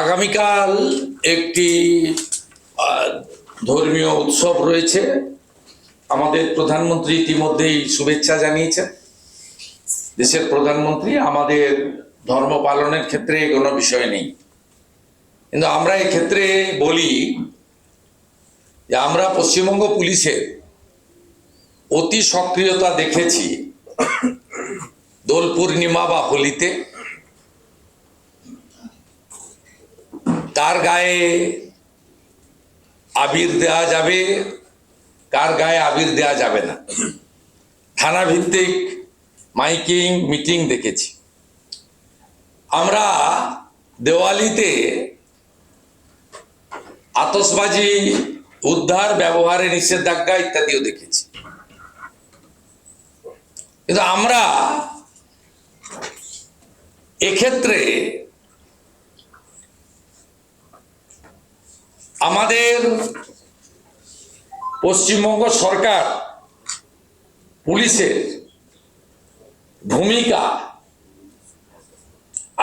আগামীকাল একটি ধর্মীয় উৎসব রয়েছে। আমাদের প্রধানমন্ত্রী ইতিমধ্যেই শুভেচ্ছা জানিয়েছেন। দেশের প্রধানমন্ত্রী আমাদের ধর্ম পালনের ক্ষেত্রে কোনো বিষয় নেই। কিন্তু আমরা ক্ষেত্রে বলি যে আমরা পশ্চিমবঙ্গ পুলিশের অতি সক্রিয়তা দেখেছি দোল পূর্ণিমা বা হোলিতে। কার গায়ে আবির দেওয়া যাবে, কার গায়ে আবির দেওয়া যাবে না। থানা ভিত্তিক মাইকিং, মিটিং দেখেছি। আমরা দেওয়ালিতে আতসবাজি উদ্ধার ব্যবহারে নিষেধাজ্ঞা ইত্যাদিও দেখেছি। কিন্তু আমরা এক্ষেত্রে আমাদের পশ্চিমবঙ্গ সরকার পুলিশের ভূমিকা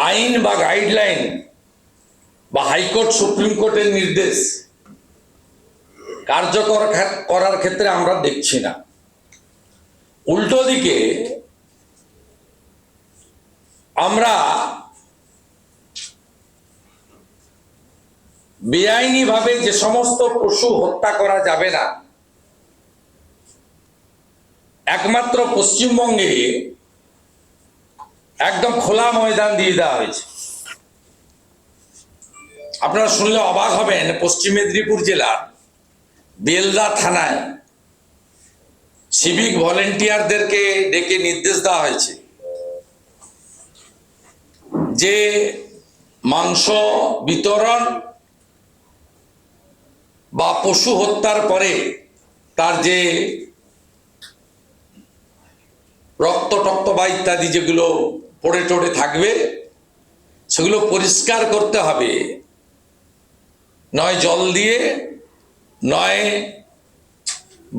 আইন বা গাইডলাইন বা হাইকোর্ট, সুপ্রিম কোর্টের নির্দেশ কার্যকর করার ক্ষেত্রে আমরা দেখছি না। উল্টো দিকে আমরা বেআইনিভাবে যে সমস্ত পশু হত্যা করা যাবে না, একমাত্র পশ্চিমবঙ্গে একদম খোলা ময়দান দিয়ে দেওয়া হয়েছে। আপনারা শুনলে অবাক হবেন, পশ্চিম মেদিনীপুর জেলার বেলদা থানায় সিভিক ভলেন্টিয়ারদেরকে ডেকে নির্দেশ দেওয়া হয়েছে যে মাংস বিতরণ বা পশু হত্যার পরে তার যে রক্ত টক্ত বা ইত্যাদি যেগুলো পড়ে টড়ে থাকবে, সেগুলো পরিষ্কার করতে হবে। নয় জল দিয়ে, নয়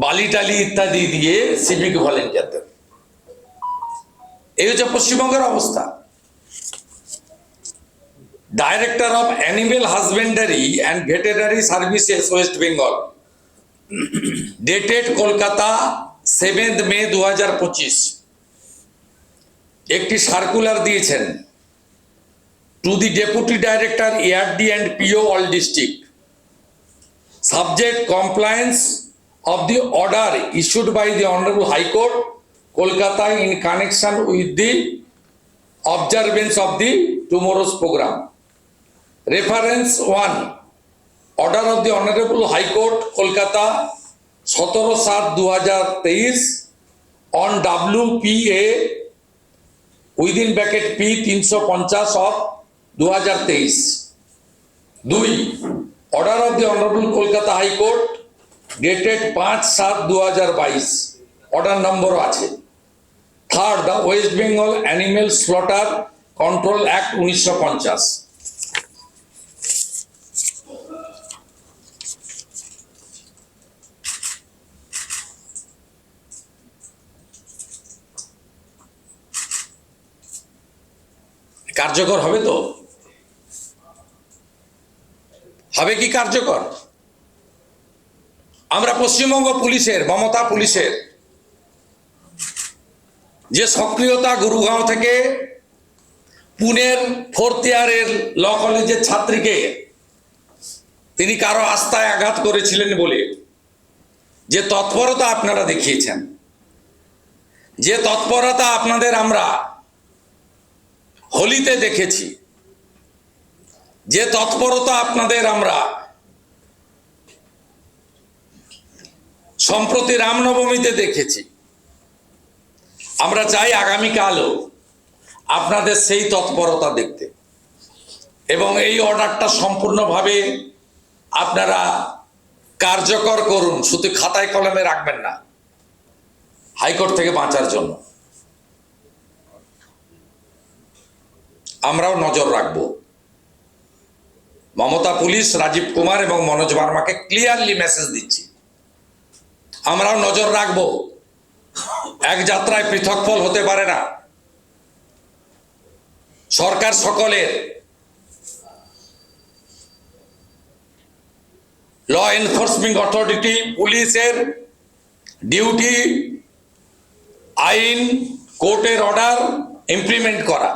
বালি টালি ইত্যাদি দিয়ে সিভিক ভলেন্টিয়ার ভলেন্টিয়ারদের এই হচ্ছে পশ্চিমবঙ্গের অবস্থা। Director of animal husbandry and veterinary services West Bengal dated Kolkata seventh May দু হাজার পঁচিশ একটি সার্কুলার দিয়েছেন। To the deputy director ARD and PO all district subject compliance of the order issued by the Honorable High Court, Kolkata in connection with the observance of the tomorrow's program. Reference one, order of the Honorable High Court, Kolkata, সতেরো সাত দু হাজার তেইশ on W P A within backet P তিনশো পঞ্চাশ of দু হাজার তেইশ দুই ডেটেড পাঁচ সাত দু হাজার বাইশ অর্ডার নম্বরও আছে। Third the West Bengal animal slaughter control act উনিশশো পঞ্চাশ। কার্যকর হবে তো? হবে কি কার্যকর? আমরা পশ্চিমবঙ্গ পুলিশের, মমতা পুলিশের। যে সক্রিয়তা গুরুগাঁও থেকে পুনের ফোর্থ ইয়ারের ল কলেজের ছাত্রীকে তিনি কারও আস্থায় আঘাত করেছিলেন বলে, যে তৎপরতা আপনারা দেখিয়েছেন, যে তৎপরতা আপনাদের আমরা হোলিতে দেখেছি, যে তৎপরতা আপনাদের আমরা সম্প্রতি রামনবমীতে দেখেছি। আমরা চাই আগামীকালও আপনাদের সেই তৎপরতা দেখতে। এবং এই অর্ডারটা সম্পূর্ণভাবে আপনারা কার্যকর করুন, শুধু খাতায় কলমে রাখবেন না, হাইকোর্ট থেকে বাঁচার জন্য। আমরাও নজর রাখব। মমতা পুলিশ, রাজীব কুমার এবং মনোজ বার্মাকে ক্লিয়ারলি মেসেজ দিচ্ছি। আমরাও নজর রাখব। এক যাত্রায় পৃথক ফল হতে পারে না। সরকার সকলের ল এনফোর্সমেন্ট অথরিটি পুলিশের ডিউটি আইন, কোর্টের অর্ডার ইমপ্লিমেন্ট করা।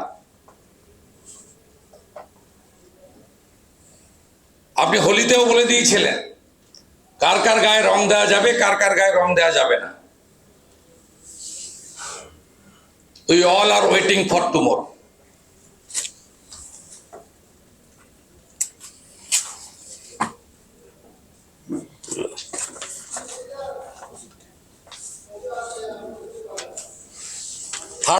আপনি হোলিতেও বলে দিয়েছিলেন কার কার গায়ে রং দেওয়া যাবে, কার কার গায়ে রং দেওয়া যাবে না। We all are waiting for tomorrow